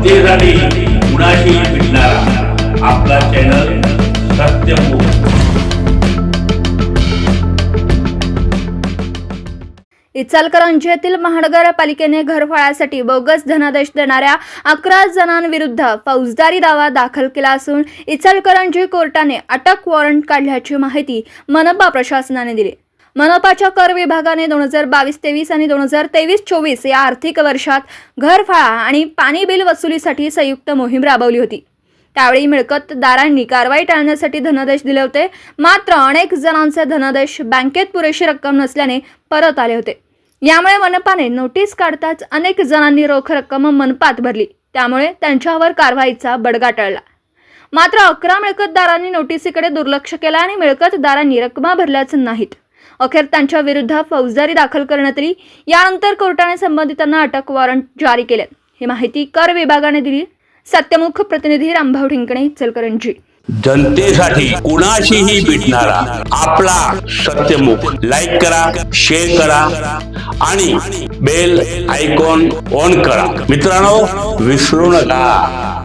जनतेसाठी कुणाशी भेटणारा आपला चॅनल सत्यमुख इचलकरंजी येथील महानगरपालिकेने घरफाळ्यासाठी बोगस धनादेश देणाऱ्या अकरा जणांविरुद्ध फौजदारी दावा दाखल केला असून इचलकरंजी कोर्टाने अटक वॉरंट काढल्याची माहिती मनपा प्रशासनाने दिली. मनपाच्या कर विभागाने दोन हजार बावीस तेवीस आणि दोन हजार तेवीस चोवीस या आर्थिक वर्षात घरफाळा आणि पाणी बिल वसुलीसाठी संयुक्त मोहीम राबवली होती. त्यावेळी मिळकतदारांनी कारवाई टाळण्यासाठी धनादेश दिले होते. मात्र अनेक जणांचे धनादेश बँकेत पुरेशी रक्कम नसल्याने परत आले होते. यामुळे मनपाने नोटीस काढताच अनेक जणांनी रोख रक्कम मनपात भरली. त्यामुळे त्यांच्यावर कारवाईचा बडगा टळला. मात्र अकरा मिळकतदारांनी नोटीसीकडे दुर्लक्ष केलं आणि मिळकतदारांनी रकमा भरल्याच नाहीत. अखेर त्यांच्या विरुद्ध फौजदारी दाखल करण्यात आली यानंतर कोर्टाने संबंधितांना अटक वॉरंट जारी केले. ही माहिती कर विभागाने दिली. सत्यमुख प्रतिनिधी रामभाऊ ठिंकणे चलकरंजी जनतेसाठी कुणाशीही भेटणारा आपला सत्यमुख लाईक करा शेअर करा आणि बेल आयकॉन ऑन करा. मित्रांनो विसरू नका.